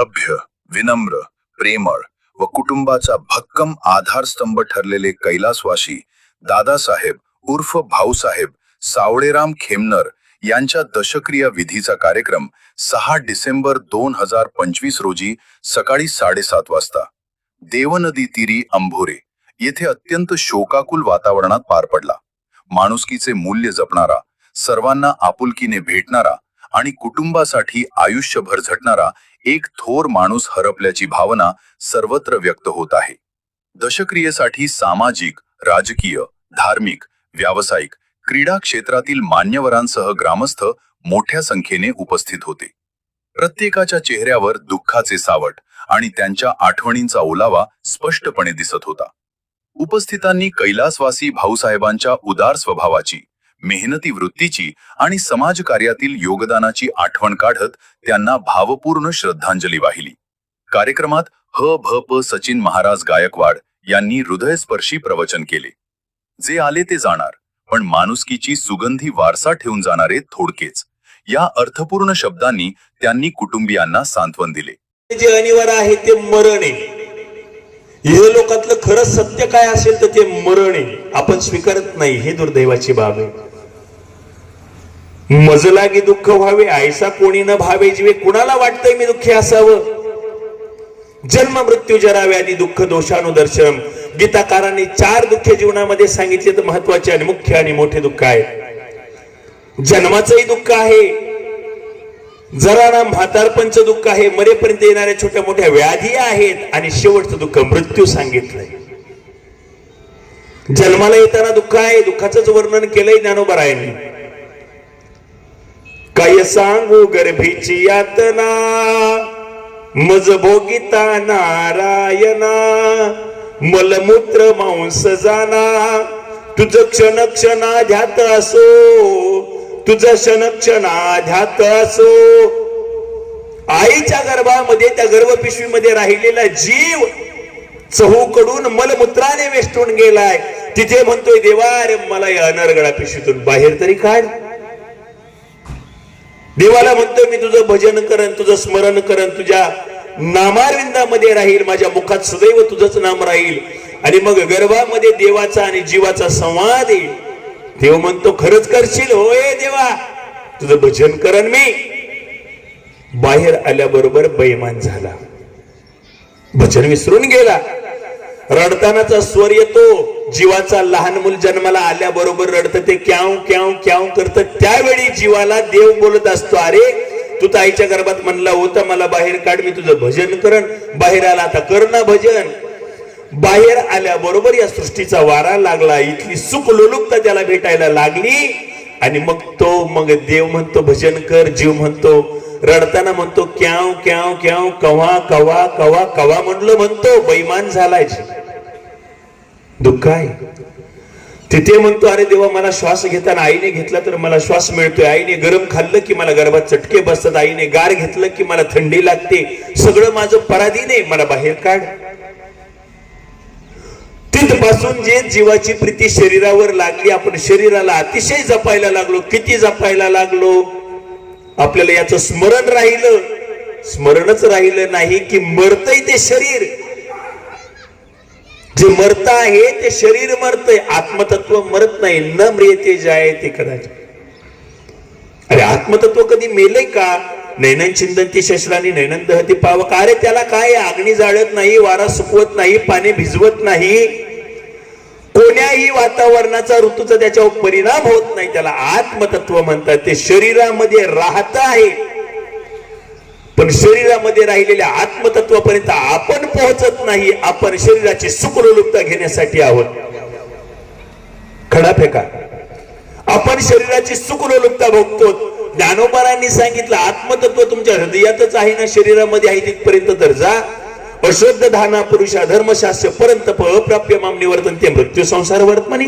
सभ्य विनम्र प्रेमळ व कुटुंबाचा भक्कम आधारस्तंभ ठरलेले कैलासवासी दादासाहेब उर्फ भाऊसाहेब सावळेराम खेमनर यांच्या दशक्रिया विधीचा कार्यक्रम सहा डिसेंबर दोन हजार पंचवीस रोजी सकाळी साडेसात वाजता देवनदी तिरी अंभोरे येथे अत्यंत शोकाकुल वातावरणात पार पडला. माणुसकीचे मूल्य जपणारा सर्वांना आपुलकीने भेटणारा आणि कुटुंबासाठी आयुष्यभर झटणारा एक थोर माणूस हरपल्याची भावना सर्वत्र व्यक्त होत आहे. दशक्रियेसाठी सामाजिक राजकीय धार्मिक व्यावसायिक क्रीडा क्षेत्रातील मान्यवरांसह ग्रामस्थ मोठ्या संख्येने उपस्थित होते. प्रत्येकाच्या चेहऱ्यावर दुःखाचे सावट आणि त्यांच्या आठवणींचा ओलावा स्पष्टपणे दिसत होता. उपस्थितांनी कैलासवासी भाऊसाहेबांच्या उदार स्वभावाची मेहनती वृत्तीची आणि समाजकार्यातील योगदानाची आठवण काढत त्यांना भावपूर्ण श्रद्धांजली वाहिली. कार्यक्रमात ह भ प सचिन महाराज गायकवाड यांनी हृदयस्पर्शी प्रवचन केले. जे आले ते जाणार पण माणुसकीची सुगंधी वारसा ठेवून जाणारे थोडकेच. या अर्थपूर्ण शब्दांनी त्यांनी कुटुंबियांना सांत्वन दिले. जे अनिवार्य आहे ते मरण. आहे हे लोकातलं खरं सत्य काय असेल तर ते मरण. आहे आपण स्वीकारत नाही हे दुर्दैवाची बाब आहे. मजलागी दुःख व्हावे आयसा कोणी न भावे जीवे कुणाला वाटतंय मी दुःखी असावं? जन्म मृत्यू जरा आणि दुःख दोषानुदर्शन. गीताकारांनी चार दुःख जीवनामध्ये सांगितले तर महत्त्वाचे आणि मुख्य आणि मोठे दुःख आहे. जन्माचंही दुःख आहे. जरा म्हातारपंच दुःख आहे. मरेपर्यंत येणाऱ्या छोट्या मोठ्या व्याधी आहेत. आणि शेवटचं दुःख मृत्यू सांगितलंय. जन्माला येताना दुःख आहे. दुःखाचंच वर्णन केलंय ज्ञानोबरायांनी काय सांगू गर्भीची यातना मज भोगिता नारायणा मलमूत्र मांस जाना तुझ क्षण क्षणाध्यात असो तुझ क्षण क्षणाध्यात असो. आईच्या गर्भामध्ये त्या गर्भपिशवीमध्ये राहिलेला जीव चहूकडून मलमूत्राने वेष्टून गेलाय. तिथे म्हणतोय देवा अरे मला या अनर्गळा पिशवीतून बाहेर तरी काढ. देवाला म्हणतो मी तुझं भजन करन तुझं स्मरण करन तुझ्या नामारविंदामध्ये राहील माझ्या मुखात सदैव तुझंच नाम राहील. आणि मग गर्भामध्ये देवाचा आणि जीवाचा संवाद येईल. देव म्हणतो खरंच करशील? होय देवा तुझं भजन करन मी. बाहेर आल्याबरोबर बैमान झाला. भजन विसरून गेला. रडतानाचा स्वर येतो. जीवाचा लहान मूल जन्माला आल्याबरोबर रडत ते क्याव क्याव क्याव करत. त्यावेळी जीवाला देव बोलत असतो अरे तू ताईच्या गर्भात म्हणला होता मला बाहेर काढ मी तुझं भजन करण. बाहेर आला आता कर ना भजन. बाहेर आल्याबरोबर या सृष्टीचा वारा लागला. इथली सुख लोलुपता त्याला भेटायला लागली. आणि मग तो मग देव म्हणतो भजन कर. जीव म्हणतो रडताना म्हणतो क्याव क्याव क्याव कवा कवा कवा कवा म्हणलं म्हणतो बैमान झालाय दुःख आहे. तिथे म्हणतो अरे देवा मला श्वास घेताना आईने घेतला तर मला श्वास मिळतोय. आईने गरम खाल्लं की मला गर्भात चटके बसतात. आईने गार घेतलं की मला थंडी लागते. सगळं माझं पराधीने मला बाहेर काढ. तिथपासून जे जीवाची प्रीती शरीरावर लागली आपण शरीराला अतिशय जपायला लागलो. किती जपायला लागलो? आपल्याला याचं स्मरण राहिलं. स्मरणच राहिलं नाही की मरतय ते शरीर. जे मरत आहे ते शरीर मरतय. आत्मतत्व मरत नाही. न म्रियते जाय ते कदाचित. अरे आत्मतत्व कधी मेले का? नैनन चिंतनती शस्त्राने नैनन दहती पावक. अरे त्याला काय? अग्नी जाळत नाही वारा सुकवत नाही पाणी भिजवत नाही. कोण्याही वातावरणाचा ऋतूचा त्याच्यावर परिणाम होत नाही. त्याला आत्मतत्व म्हणतात. ते शरीरामध्ये राहत आहे. पण शरीरामध्ये राहिलेल्या आत्मतत्वापर्यंत आपण पोहोचत नाही. आपण शरीराची सुखलोलुपता घेण्यासाठी आहोत. खडा फेका. आपण शरीराची सुखलोलुपता भोगतो. ज्ञानोबारांनी सांगितलं आत्मतत्व तुमच्या हृदयातच आहे ना शरीरामध्ये आहे तिथपर्यंत तर जा. अशुद्ध धाना पुरुषा धर्मशास्त्र पर्यंत अप्राप्य माम निवर्तन ते मृत्यू संसार वर्तमानी.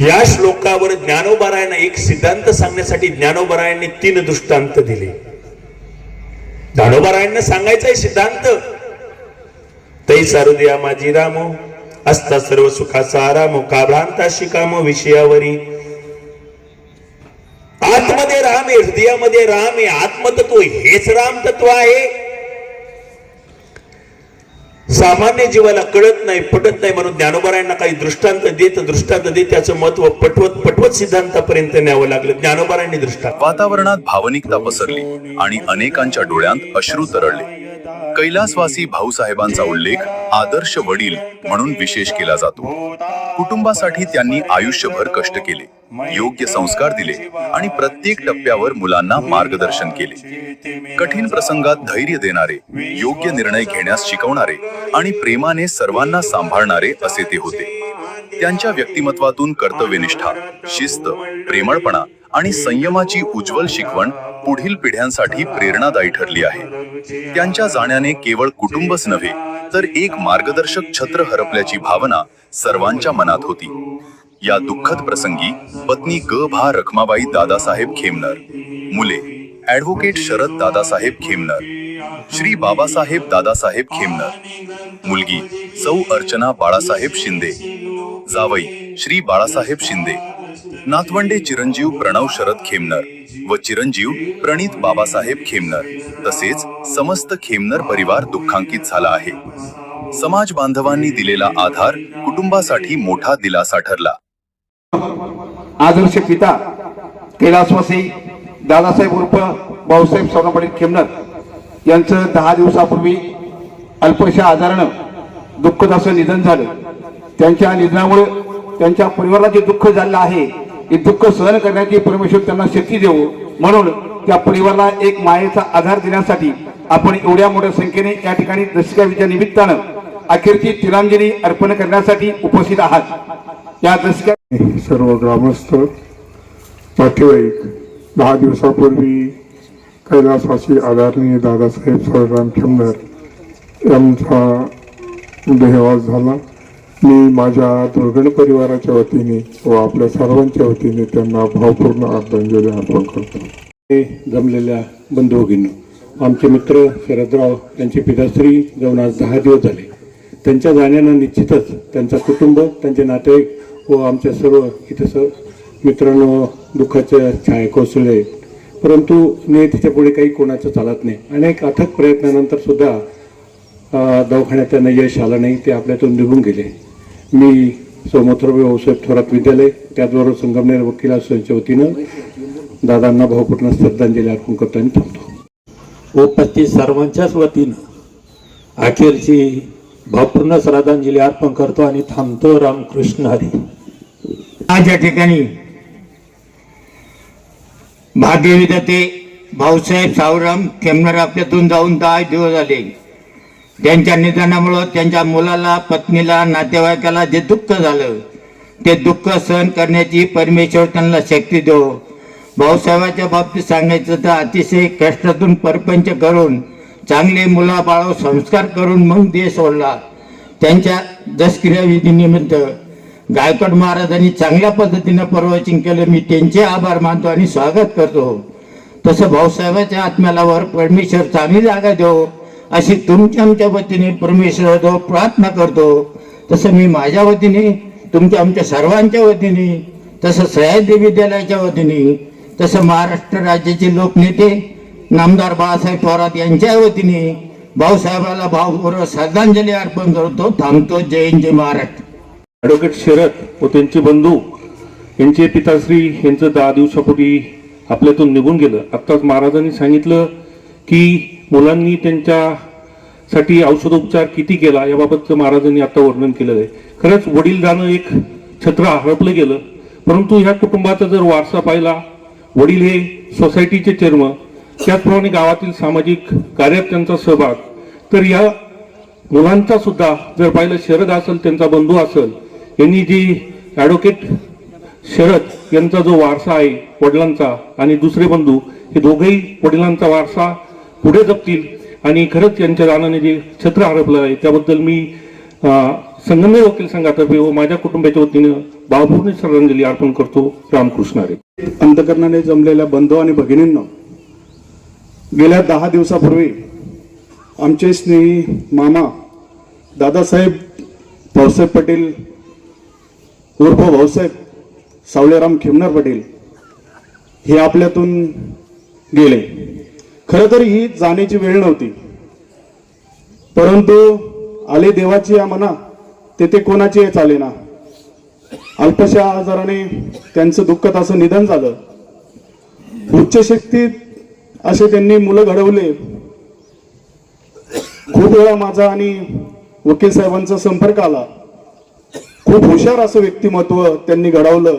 या श्लोकावर ज्ञानोबारायांना एक सिद्धांत सांगण्यासाठी ज्ञानोबारायांनी तीन दृष्टांत दिले. ज्ञानोबारायांना सांगायचा सिद्धांत तै सारुद्या माझी रामो असता सर्व सुखाचा आरामो का भ्रांता शिकामो विषयावरी. आतमध्ये राम आहे हृदयामध्ये राम आहे आत्मतत्व हेच राम तत्व आहे. सामान्य जीवाला कळत नाही पटत नाही म्हणून ज्ञानोबारायांना काही दृष्टांत देत दृष्टांत देत त्याचं महत्त्व पटवत पटवत सिद्धांतापर्यंत न्यावं लागलं. ज्ञानोबारायांनी दृष्टांत. वातावरणात भावनिकता पसरली आणि अनेकांच्या डोळ्यांत अश्रू तरळले. कैलासवासी भाऊसाहेबांचा उल्लेख आदर्श वडील म्हणून विशेष केला जातो. कुटुंबासाठी त्यांनी आयुष्यभर कष्ट केले योग्य संस्कार दिले आणि प्रत्येक टप्प्यावर मुलांना मार्गदर्शन केले. कठीण प्रसंगात धैर्य देणारे योग्य निर्णय घेण्यास शिकवणारे आणि प्रेमाने सर्वांना सांभाळणारे असे ते होते. त्यांच्या व्यक्तिमत्वातून कर्तव्यनिष्ठा शिस्त प्रेमळपणा आणि संयमाची उज्ज्वल शिकवण पुढील पिढ्यांसाठी प्रेरणादायी ठरली आहे. त्यांच्या जाण्याने केवळ कुटुंबच नव्हे तर एक मार्गदर्शक छत्र हरपल्याची भावना सर्वांच्या मनात होती. या दुःखद प्रसंगी पत्नी ग भा रखमाबाई दादासाहेब खेमनर मुले ऍडव्होकेट शरद दादासाहेब खेमनर श्री बाबासाहेब दादासाहेब खेमनर मुलगी सौ अर्चना बाळासाहेब शिंदे जावई श्री बाळासाहेब शिंदे नातवंडे चिरंजीव प्रणव शरद खेमनर व चिरंजीव प्रणित बाबासाहेब खेमनर. तसेच समस्त खेमनर परिवार दुःखांकित झाला आहे. समाज बांधवांनी दिलेला आधार कुटुंबासाठी मोठा दिलासा ठरला. आदर्श पिता कैलासवासी दादासाहेब उर्फ भाऊसाहेब सोनपडी खेमनर यांचं दहा दिवसापूर्वी अल्पशा आजारानं दुःखद असं निधन झालं. त्यांच्या निधनामुळे त्यांच्या परिवाराला जे दुःख झालं आहे हे दुःख सहन करण्याची परमेश्वर त्यांना शक्ती देऊ म्हणून त्या परिवाराला एक मायेचा आधार देण्यासाठी आपण एवढ्या मोठ्या संख्येने या ठिकाणी दशकावीच्या निमित्तानं अखेरची तिलांजली अर्पण करण्यासाठी उपस्थित आहात. या दशका सर्व ग्रामस्थ नातेवाईक दहा दिवसापूर्वी कैलासवासी आदरणीय दादासाहेब सरराम खेमनर यांचा देहवास झाला. मी माझ्या दुर्गण परिवाराच्या वतीने व आपल्या सर्वांच्या वतीने त्यांना भावपूर्ण आदरांजली अर्पण करतो. हे जमलेल्या बंधू आमचे मित्र शरदराव यांची पिताश्री जाऊन आज दहा दिवस झाले. त्यांच्या जाण्यानं निश्चितच त्यांचा कुटुंब त्यांचे नातेवाईक व आमच्या सर्व इथे सर्व मित्रांनो दुःखाच्या छाया कोसळले परंतु नियतीच्या पुढे काही कोणाचं चालत नाही. अनेक अथक प्रयत्नानंतर सुद्धा दवाखान्यात त्यांना यश आलं नाही ते आपल्यातून निघून गेले. मी सोमोत्रवी भाऊसाहेब थोरात विद्यालय त्याचबरोबर संगमनेर वकील असोसिएशनच्या वतीनं दादांना भावपूर्ण श्रद्धांजली अर्पण करतो आणि थांबतो. उपस्थित सर्वांच्याच वतीनं अखेरची भावपूर्ण श्रद्धांजली अर्पण करतो आणि थांबतो. रामकृष्ण हरी. आज या ठिकाणी भाग्यविधाते भाऊसाहेब सावराम खेमनर आपल्यातून जाऊन दहा दिवस झाले. त्यांच्या निधनामुळं त्यांच्या मुलाला पत्नीला नातेवाईकाला जे दुःख झालं ते दुःख सहन करण्याची परमेश्वर त्यांना शक्ती देव. भाऊसाहेबाच्या बाबतीत सांगायचं तर अतिशय कष्टातून परपंच करून चांगले मुलाबाळो संस्कार करून मग देश सोडला. त्यांच्या दशक्रियाविधीनिमित्त गायकवाड महाराजांनी चांगल्या पद्धतीनं प्रवचन केलं. मी त्यांचे आभार मानतो आणि स्वागत करतो. तसं भाऊसाहेबाच्या आत्म्याला वर परमेश्वर चांगली जागा देऊ अशी तुमच्या आमच्या वतीने परमेश्वराजवळ प्रार्थना करतो तसं मी माझ्या वतीने तुमच्या आमच्या सर्वांच्या वतीने तसं सह्याद्री विद्यालयाच्या वतीने तसं महाराष्ट्र राज्याचे लोकनेते नामदार बाळासाहेब थोरात यांच्या वतीने भाऊसाहेबाला भावपूर्वक श्रद्धांजली अर्पण करतो. थांबतो. जय हिंद, जय महाराष्ट्र. ॲडव्होकेट शरद व त्यांचे बंधू यांचे पिताश्री यांचं दहा दिवसापूर्वी आपल्यातून निघून गेलं. आत्ताच महाराजांनी सांगितलं की मुलांनी त्यांच्यासाठी औषधोपचार किती केला याबाबतचं महाराजांनी आता वर्णन केलेलं आहे. खरंच वडील जाणं एक छत्र हरपलं गेलं परंतु ह्या कुटुंबाचा जर वारसा पाहिला वडील हे सोसायटीचे चेअरमन त्याचप्रमाणे गावातील सामाजिक कार्यात त्यांचा सहभाग तर या मुलांचा सुद्धा जर पाहिलं शरद असेल त्यांचा बंधू असेल यांनी जी ॲडव्होकेट शरद यांचा जो वारसा आहे वडिलांचा आणि दुसरे बंधू हे दोघेही वडिलांचा वारसा पुढे जपतील आणि खरंच यांच्या जाण्याने जे छत्र हरपलं आहे त्याबद्दल मी अं, संगमनेर वकील संघातर्फे व माझ्या कुटुंबाच्या वतीनं भावपूर्ण श्रद्धांजली अर्पण करतो. रामकृष्ण हरी अंतकरणाने जमलेल्या बंधू आणि भगिनींना गेल्या दहा दिवसापूर्वी आमचे स्नेही मामा दादासाहेब भाऊसाहेब पटेल उर्फ भाऊसाहेब सावळेराम खेमणार पटेल हे आपल्यातून गेले. खर तर ही जाण्याची वेळ नव्हती. परंतु आले देवाची या मना तेथे कोणाची चाले ना. अल्पशा आजाराने त्यांचं दुःखत असं निधन झालं. उच्च शक्तीत असे त्यांनी मुलं घडवले. खूप वेळा माझा आणि वकील साहेबांचा संपर्क आला. खूप हुशार असं व्यक्तिमत्व त्यांनी घडवलं.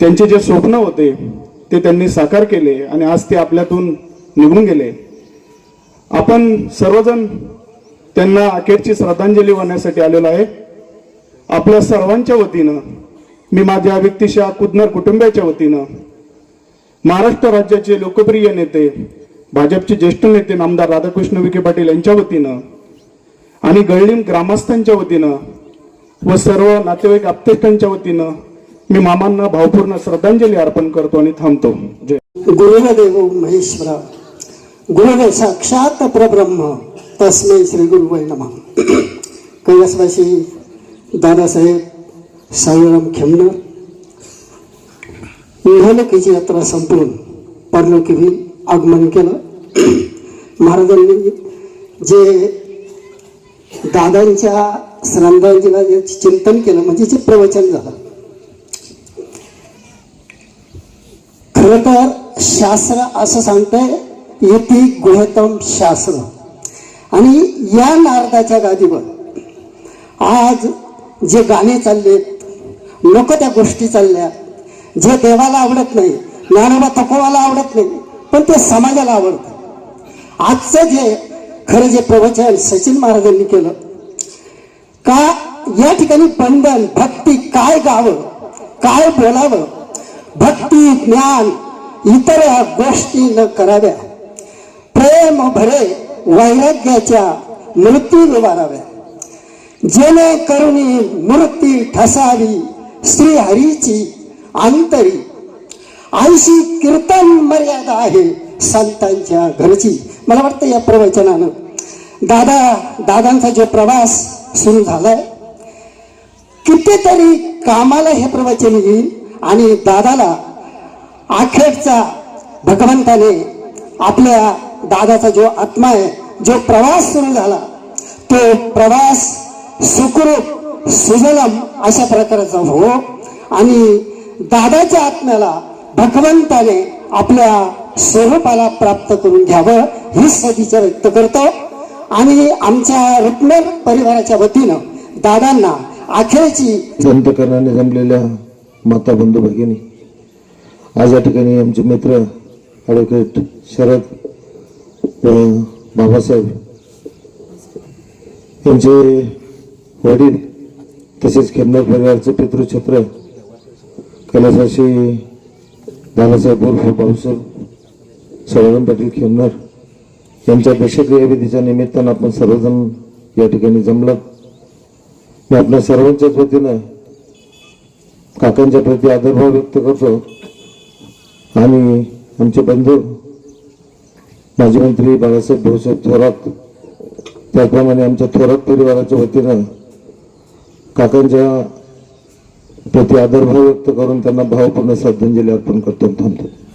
त्यांचे जे स्वप्न होते ते त्यांनी साकार केले आणि आज ते आपल्यातून निघून गेले. आपण सर्वजण त्यांना अखेरची श्रद्धांजली वाहण्यासाठी आलेलो आहे. आपल्या सर्वांच्या वतीनं मी माझ्या व्यक्तिशा कुदनर कुटुंबियाच्या वतीनं महाराष्ट्र राज्याचे लोकप्रिय नेते भाजपचे ज्येष्ठ नेते नामदार राधाकृष्ण विखे पाटील यांच्या वतीनं आणि गळलीम ग्रामस्थांच्या वतीनं व सर्व नातेवाईक आप्तेष्टांच्या वतीनं मी मामांना भावपूर्ण श्रद्धांजली अर्पण करतो आणि थांबतो. गुरुदेव महेश्वरा गुरुदेव साक्षात परब्रह्म तस्मै श्री गुरुवै नमः. कैलासवासी दादासाहेब साईराम खेमनर निघालकीची यात्रा संपवून परलोकी आगमन केलं. महाराजांनी जे दादांच्या श्रद्धांजलीला जे चिंतन केलं म्हणजे जे प्रवचन झालं खर तर शास्त्र असं सांगतंय येथे गुहतम शास्त्र. आणि या नारदाच्या गादीवर आज जे गाणे चाललेत नको त्या गोष्टी चालल्या. जे देवाला आवडत नाही ज्ञानोबा तपोवाला आवडत नाही पण ते समाजाला आवडतं. आजचं जे खरं जे प्रवचन सचिन महाराजांनी केलं का या ठिकाणी बंधन भक्ती काय गावं काय बोलावं भक्ती ज्ञान इतर गोष्टी न कराव्या. प्रेम भरे वैराग्याच्या मृत्यू निवाराव्या जेणे करुणी मूर्ती ठसावी श्री हरीची अंतरी. आयशी कीर्तन मर्यादा आहे संतांच्या घरची. मला वाटतं या प्रवचनानं. दादा दादांचा जो प्रवास सुरू झालाय कितीतरी कामाला हे प्रवचन येईल. आणि दादाला अखेरचा भगवंताने आपल्या दादाचा जो आत्मा आहे जो प्रवास सुरू झाला तो प्रवास सुखरूप सुजलम अशा प्रकारचा हो. आणि दादाच्या आत्म्याला भगवंताने आपल्या स्वरूपाला प्राप्त करून घ्यावं ही सदिच्छा व्यक्त करतो. आणि आमच्या रुक्मर परिवाराच्या वतीनं दादांना अखेरची संतकरणाने जमलेल्या माता बंधू भगिनी आज या ठिकाणी आमचे मित्र ॲडव्होकेट शरद व बाबासाहेब यांचे वडील तसेच खेमनार परिवारचे पितृछत्र कैलासाशी दादासाहेब उर्फ भाऊसाहेब सदानंद पाटील खेमनार यांच्या दशक्रियाविधीच्या निमित्तानं आपण सर्वजण या ठिकाणी जमलात मी आपल्या सर्वांच्याच वतीनं काकांच्या प्रती आदरभाव व्यक्त करतो. आणि आमचे बंधू माजी मंत्री बाळासाहेब भाऊसाहेब थोरात त्याप्रमाणे आमच्या थोरात परिवाराच्या वतीनं काकांच्या प्रति आदरभाव व्यक्त करून त्यांना भावपूर्ण श्रद्धांजली अर्पण करतो. थांबतो